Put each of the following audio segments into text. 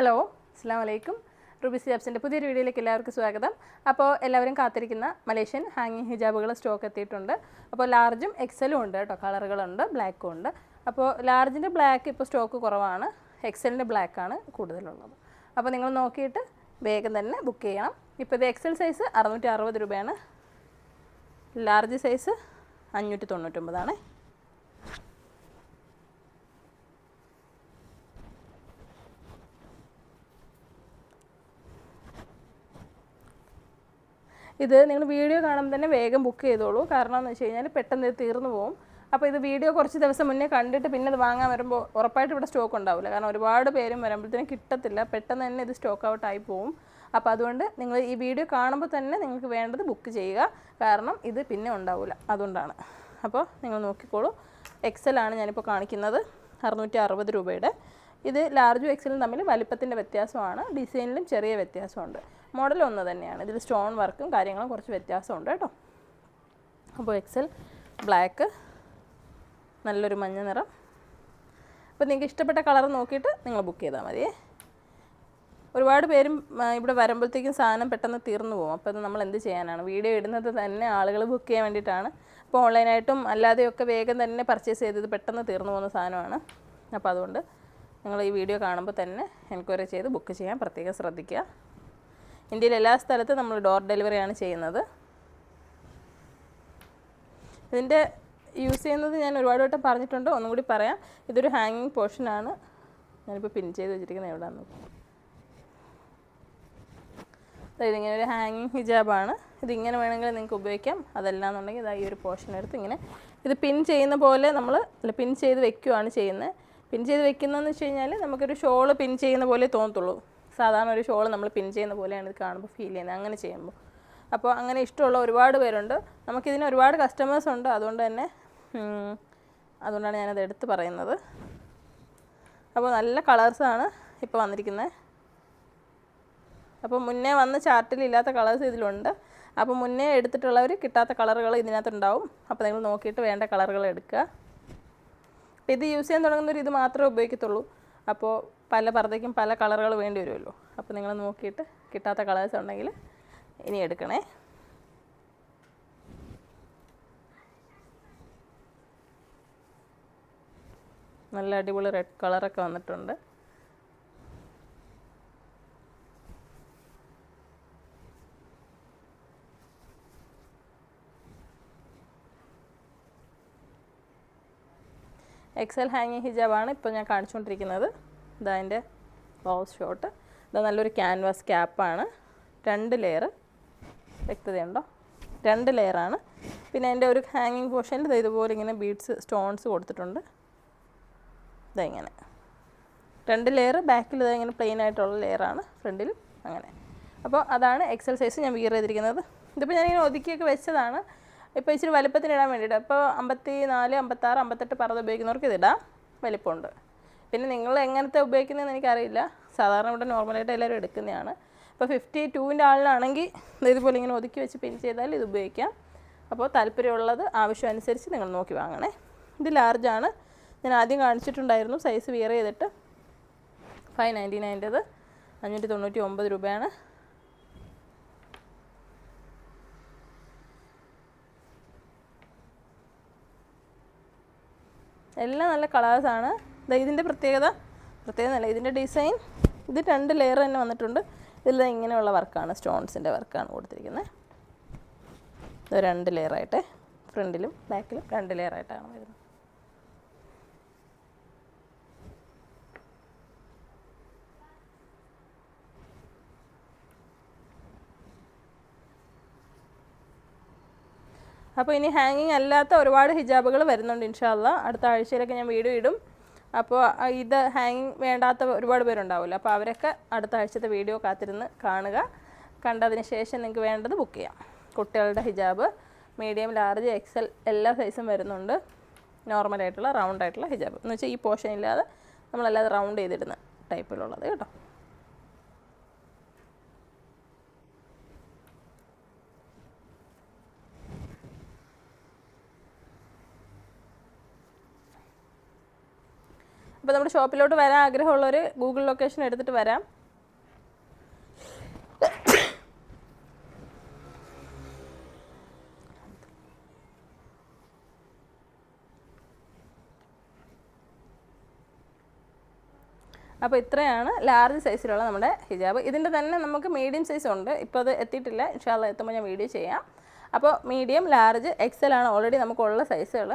Hello അസ്സാം വലൈക്കും Ruby സിയാബ്സിന്റെ പുതിയൊരു വീഡിയോയിലേക്ക് എല്ലാവർക്കും സ്വാഗതം. അപ്പോൾ എല്ലാവരും കാത്തിരിക്കുന്ന മലേഷ്യൻ ഹാങ്ങിങ് ഹിജാബുകൾ സ്റ്റോക്ക് എത്തിയിട്ടുണ്ട്. അപ്പോൾ ലാർജും എക്സലും ഉണ്ട് കേട്ടോ കളറുകളുണ്ട് ബ്ലാക്കും ഉണ്ട്. അപ്പോൾ ലാർജിന്റെ ബ്ലാക്ക് ഇപ്പോൾ സ്റ്റോക്ക് കുറവാണ്. എക്സലിന്റെ ബ്ലാക്കാണ് കൂടുതലുള്ളത്. അപ്പോൾ നിങ്ങൾ നോക്കിയിട്ട് വേഗം തന്നെ ബുക്ക് ചെയ്യണം. ഇപ്പോൾ ഇത് എക്സൽ സൈസ് അറുന്നൂറ്റി അറുപത് രൂപയാണ്. ലാർജ് സൈസ് അഞ്ഞൂറ്റി തൊണ്ണൂറ്റൊമ്പതാണ്. ഇത് നിങ്ങൾ വീഡിയോ കാണുമ്പോൾ തന്നെ വേഗം ബുക്ക് ചെയ്തോളൂ. കാരണം എന്ന് വെച്ച് കഴിഞ്ഞാൽ പെട്ടെന്ന് ഇത് തീർന്നു പോകും അപ്പോൾ ഇത് വീഡിയോ കുറച്ച് ദിവസം മുന്നേ കണ്ടിട്ട് പിന്നെ അത് വാങ്ങാൻ വരുമ്പോൾ ഉറപ്പായിട്ട് ഇവിടെ സ്റ്റോക്ക് ഉണ്ടാവില്ല. കാരണം ഒരുപാട് പേരും വരുമ്പോഴത്തേനും കിട്ടത്തില്ല. പെട്ടെന്ന് തന്നെ ഇത് സ്റ്റോക്ക് ഔട്ട് ആയി പോകും അപ്പോൾ അതുകൊണ്ട് നിങ്ങൾ ഈ വീഡിയോ കാണുമ്പോൾ തന്നെ നിങ്ങൾക്ക് വേണ്ടത് ബുക്ക് ചെയ്യുക. കാരണം ഇത് പിന്നെ ഉണ്ടാവില്ല അതുകൊണ്ടാണ്. അപ്പോൾ നിങ്ങൾ നോക്കിക്കോളൂ. എക്സലാണ് ഞാനിപ്പോൾ കാണിക്കുന്നത്. അറുന്നൂറ്റി അറുപത് രൂപയുടെ ഇത് ലാർജും എക്സലും തമ്മിൽ വലിപ്പത്തിന്റെ വ്യത്യാസമാണ് ഡിസൈനിലും ചെറിയ വ്യത്യാസമുണ്ട്. മോഡൽ ഒന്ന് തന്നെയാണ്. ഇതിൽ സ്റ്റോൺ വർക്കും കാര്യങ്ങളും കുറച്ച് വ്യത്യാസമുണ്ട് കേട്ടോ. അപ്പോൾ എക്സൽ ബ്ലാക്ക് നല്ലൊരു മഞ്ഞ നിറം. അപ്പോൾ നിങ്ങൾക്ക് ഇഷ്ടപ്പെട്ട കളർ നോക്കിയിട്ട് നിങ്ങൾ ബുക്ക് ചെയ്താൽ മതി. ഒരുപാട് പേരും ഇവിടെ വരുമ്പോഴത്തേക്കും സാധനം പെട്ടെന്ന് തീർന്നു പോകും. അപ്പോൾ നമ്മൾ എന്ത് ചെയ്യാനാണ്? വീഡിയോ ഇടുന്നത് തന്നെ ആളുകൾ ബുക്ക് ചെയ്യാൻ വേണ്ടിയിട്ടാണ്. അപ്പോൾ ഓൺലൈനായിട്ടും അല്ലാതെയൊക്കെ വേഗം തന്നെ പർച്ചേസ് ചെയ്തത് പെട്ടെന്ന് തീർന്നു പോകുന്ന സാധനമാണ്. അപ്പോൾ അതുകൊണ്ട് നിങ്ങൾ ഈ വീഡിയോ കാണുമ്പോൾ തന്നെ എൻക്വയറി ചെയ്ത് ബുക്ക് ചെയ്യാൻ പ്രത്യേകം ശ്രദ്ധിക്കുക. ഇന്ത്യയിലെ എല്ലാ സ്ഥലത്തും നമ്മൾ ഡോർ ഡെലിവറിയാണ് ചെയ്യുന്നത്. ഇതിന്റെ യൂസ് ചെയ്യുന്നത് ഞാൻ ഒരുപാട് വട്ടം പറഞ്ഞിട്ടുണ്ട്. ഒന്നും കൂടി പറയാം. ഇതൊരു ഹാങ്ങിങ് പോർഷനാണ് ഞാനിപ്പോൾ പിൻ ചെയ്ത് വെച്ചിരിക്കുന്നത് എവിടെയാണ് അതായത് ദാ ഇതിങ്ങനെ ഒരു ഹാങ്ങിങ് ഹിജാബാണ് ഇതിങ്ങനെ വേണമെങ്കിൽ നിങ്ങൾക്ക് ഉപയോഗിക്കാം. അതല്ല എന്നുണ്ടെങ്കിൽ ഇതാ ഈ ഒരു പോർഷൻ എടുത്ത് ഇങ്ങനെ ഇത് പിൻ ചെയ്യുന്ന പോലെ നമ്മൾ പിൻ ചെയ്ത് വെക്കുകയാണ് ചെയ്യുന്നത്. പിൻ ചെയ്ത് വെക്കുന്നതെന്ന് വെച്ച് കഴിഞ്ഞാൽ നമുക്കൊരു ഷോൾ പിൻ ചെയ്യുന്ന പോലെ തോന്നത്തുള്ളൂ. സാധാരണ ഒരു ഷോൾ നമ്മൾ പിൻ ചെയ്യുന്ന പോലെയാണ് ഇത് കാണുമ്പോൾ ഫീൽ ചെയ്യുന്നത്. അങ്ങനെ ചെയ്യുമ്പോൾ അപ്പോൾ അങ്ങനെ ഇഷ്ടമുള്ള ഒരുപാട് പേരുണ്ട്. നമുക്കിതിന് ഒരുപാട് കസ്റ്റമേഴ്സ് ഉണ്ട്. അതുകൊണ്ട് തന്നെ അതുകൊണ്ടാണ് ഞാനത് എടുത്ത് പറയുന്നത്. അപ്പോൾ നല്ല കളേഴ്സാണ് ഇപ്പോൾ വന്നിരിക്കുന്നത് അപ്പോൾ മുന്നേ വന്ന ചാർട്ടിൽ ഇല്ലാത്ത കളേഴ്സ് ഇതിലുണ്ട്. അപ്പോൾ മുന്നേ എടുത്തിട്ടുള്ളവർ കിട്ടാത്ത കളറുകൾ ഇതിനകത്തുണ്ടാവും. അപ്പോൾ നിങ്ങൾ നോക്കിയിട്ട് വേണ്ട കളറുകൾ എടുക്കുക. അപ്പോൾ ഇത് യൂസ് ചെയ്യാൻ തുടങ്ങുന്നവർ ഇത് മാത്രമേ ഉപയോഗിക്കത്തുള്ളൂ. അപ്പോൾ പല പർദ്ദയ്ക്കും പല കളറുകൾ വേണ്ടി വരുമല്ലോ. അപ്പോൾ നിങ്ങൾ നോക്കിയിട്ട് കിട്ടാത്ത കളേഴ്സ് ഉണ്ടെങ്കിൽ ഇനി എടുക്കണേ. നല്ല അടിപൊളി റെഡ് കളറൊക്കെ വന്നിട്ടുണ്ട്. എക്സൽ ഹാങ്ങിങ് ഹിജാബാണ് ഇപ്പോൾ ഞാൻ കാണിച്ചുകൊണ്ടിരിക്കുന്നത്. ഇതാ അതിന്റെ ബ്ലൗസ് ഷോട്ട് ഇതാ നല്ലൊരു ക്യാൻവാസ് ക്യാപ്പാണ് രണ്ട് ലെയർ വ്യക്തതയുണ്ടോ? രണ്ട് ലെയറാണ് പിന്നെ അതിന്റെ ഒരു ഹാങ്ങിങ് പോർഷനിൽ ഇത് ഇതുപോലെ ഇങ്ങനെ ബീഡ്സ് സ്റ്റോൺസ് കൊടുത്തിട്ടുണ്ട്. ഇതാ ഇങ്ങനെ. രണ്ട് ലെയർ ബാക്കിൽ ഇതാ ഇങ്ങനെ പ്ലെയിൻ ആയിട്ടുള്ള ലെയറാണ് ഫ്രണ്ടിൽ അങ്ങനെ. അപ്പോൾ അതാണ് എക്സൽ സൈസ് ഞാൻ വീർ ചെയ്തിരിക്കുന്നത്. ഇതിപ്പോൾ ഞാനിങ്ങനെ ഒതുക്കിയൊക്കെ വെച്ചതാണ്. ഇപ്പോൾ ഇച്ചിരി വലിപ്പത്തിനിടാൻ വേണ്ടിയിട്ട്. അപ്പോൾ അമ്പത്തി നാല് അമ്പത്താറ് അമ്പത്തെട്ട് പറത് ഉപയോഗിക്കുന്നവർക്ക് ഇതിടാം വലിപ്പമുണ്ട്. പിന്നെ നിങ്ങൾ എങ്ങനത്തെ ഉപയോഗിക്കുന്നതെന്ന് എനിക്കറിയില്ല. സാധാരണ ഇവിടെ നോർമലായിട്ട് എല്ലാവരും എടുക്കുന്നതാണ്. അപ്പോൾ ഫിഫ്റ്റി ടൂവിന്റെ ആളിലാണെങ്കിൽ ഇതുപോലെ ഇങ്ങനെ ഒതുക്കി വെച്ച് പിൻ ചെയ്താൽ ഇത് ഉപയോഗിക്കാം. അപ്പോൾ താല്പര്യമുള്ളത് ആവശ്യം അനുസരിച്ച് നിങ്ങൾ നോക്കി വാങ്ങണേ. ഇത് ലാർജാണ്. ഞാൻ ആദ്യം കാണിച്ചിട്ടുണ്ടായിരുന്നു. സൈസ് വിയർ ചെയ്തിട്ട് ഫൈവ് നയന്റി നയന്റേത് അഞ്ഞൂറ്റി തൊണ്ണൂറ്റി ഒമ്പത് രൂപയാണ്. എല്ലാം നല്ല കളേഴ്സാണ് ഇതിന്റെ പ്രത്യേകത പ്രത്യേകത അല്ല ഇതിന്റെ ഡിസൈൻ ഇത് രണ്ട് ലെയർ തന്നെ വന്നിട്ടുണ്ട്. ഇതിൽ ഇങ്ങനെയുള്ള വർക്കാണ് സ്റ്റോൺസിന്റെ വർക്കാണ് കൊടുത്തിരിക്കുന്നത് ഇത് രണ്ട് ലെയറായിട്ട് ഫ്രണ്ടിലും ബാക്കിലും രണ്ട് ലെയറായിട്ടാണ് വരുന്നത് അപ്പോൾ ഇനി ഹാങ്ങിങ് അല്ലാത്ത ഒരുപാട് ഹിജാബുകൾ വരുന്നുണ്ട് ഇൻഷാല്ല. അടുത്ത ആഴ്ചയിലൊക്കെ ഞാൻ വീഡിയോ ഇടും. അപ്പോൾ ഇത് ഹാങ്ങിങ് വേണ്ടാത്ത ഒരുപാട് പേരുണ്ടാവില്ല അപ്പോൾ അവരൊക്കെ അടുത്ത ആഴ്ചത്തെ വീഡിയോ കാത്തിരുന്ന് കാണുക. കണ്ടതിന് ശേഷം നിങ്ങൾക്ക് വേണ്ടത് ബുക്ക് ചെയ്യാം. കുട്ടികളുടെ ഹിജാബ് മീഡിയം ലാർജ് എക്സൽ എല്ലാ സൈസും വരുന്നുണ്ട്. നോർമലായിട്ടുള്ള റൗണ്ട് ആയിട്ടുള്ള ഹിജാബ്. എന്ന് വെച്ചാൽ ഈ പോർഷൻ ഇല്ലാതെ നമ്മളല്ലാതെ റൗണ്ട് ചെയ്തിടുന്ന ടൈപ്പിലുള്ളത് കേട്ടോ. അപ്പോൾ നമ്മുടെ ഷോപ്പിലോട്ട് വരാൻ ആഗ്രഹമുള്ളവർ ഗൂഗിൾ ലൊക്കേഷൻ എടുത്തിട്ട് വരാം. അപ്പോൾ ഇത്രയാണ് ലാർജ് സൈസിലുള്ള നമ്മുടെ ഹിജാബ്. ഇതിന്റെ തന്നെ നമുക്ക് മീഡിയം സൈസ് ഉണ്ട്. ഇപ്പോൾ അത് എത്തിയിട്ടില്ല. ഇൻഷാല്ല എത്തുമ്പോൾ ഞാൻ വീഡിയോ ചെയ്യാം. അപ്പോൾ മീഡിയം ലാർജ് എക്സൽ ആണ് ഓൾറെഡി നമുക്കുള്ള സൈസുകൾ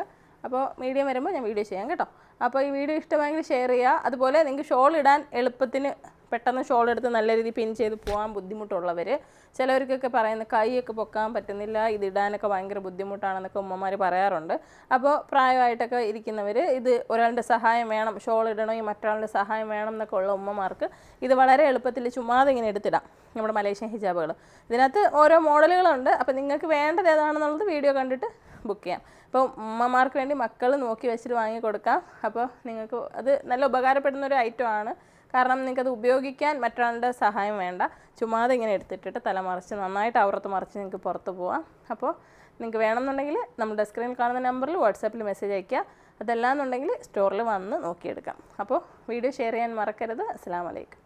അപ്പോൾ മീഡിയം വരുമ്പോൾ ഞാൻ വീഡിയോ ചെയ്യാം കേട്ടോ. അപ്പോൾ ഈ വീഡിയോ ഇഷ്ടമായെങ്കിൽ ഷെയർ ചെയ്യുക. അതുപോലെ നിങ്ങൾക്ക് ഷോൾ ഇടാൻ എളുപ്പത്തിന് പെട്ടെന്ന് ഷോൾ എടുത്ത് നല്ല രീതിയിൽ പിൻ ചെയ്ത് പോകാൻ ബുദ്ധിമുട്ടുള്ളവർ ചിലവർക്കൊക്കെ പറയുന്ന കൈയൊക്കെ പൊക്കാൻ പറ്റുന്നില്ല ഇത് ഇടാനൊക്കെ ഭയങ്കര ബുദ്ധിമുട്ടാണെന്നൊക്കെ ഉമ്മമാർ പറയാറുണ്ട്. അപ്പോൾ പ്രായമായിട്ടൊക്കെ ഇരിക്കുന്നവർ ഇത് ഒരാളുടെ സഹായം വേണം ഷോൾ ഇടണമെങ്കിൽ മറ്റൊരാളുടെ സഹായം വേണം എന്നൊക്കെ ഉള്ള ഉമ്മമാർക്ക് ഇത് വളരെ എളുപ്പത്തിൽ ചുമ്മാതെ ഇങ്ങനെ എടുത്തിടാം നമ്മുടെ മലേഷ്യൻ ഹിജാബുകൾ ഇതിനകത്ത് ഓരോ മോഡലുകളുണ്ട് അപ്പോൾ നിങ്ങൾക്ക് വേണ്ടത് ഏതാണെന്നുള്ളത് വീഡിയോ കണ്ടിട്ട് ബുക്ക് ചെയ്യാം. അപ്പോൾ ഉമ്മമാർക്ക് വേണ്ടി മക്കൾ നോക്കി വെച്ചിട്ട് വാങ്ങി കൊടുക്കാം. അപ്പോൾ നിങ്ങൾക്ക് അത് നല്ല ഉപകാരപ്പെടുന്ന ഒരു ഐറ്റം ആണ്. കാരണം നിങ്ങൾക്കത് ഉപയോഗിക്കാൻ മറ്റൊരാളുടെ സഹായം വേണ്ട. ചുമ്മാതെ ഇങ്ങനെ എടുത്തിട്ടിട്ട് തല മറിച്ച് നന്നായിട്ട് അവറത്ത് മറിച്ച് നിങ്ങൾക്ക് പുറത്ത് പോവാം. അപ്പോൾ നിങ്ങൾക്ക് വേണമെന്നുണ്ടെങ്കിൽ നമ്മുടെ സ്ക്രീനിൽ കാണുന്ന നമ്പറിൽ വാട്സാപ്പിൽ മെസ്സേജ് അയയ്ക്കുക. അതല്ലാന്നുണ്ടെങ്കിൽ സ്റ്റോറിൽ വന്ന് നോക്കിയെടുക്കാം. അപ്പോൾ വീഡിയോ ഷെയർ ചെയ്യാൻ മറക്കരുത്. അസ്സാം വലൈക്കും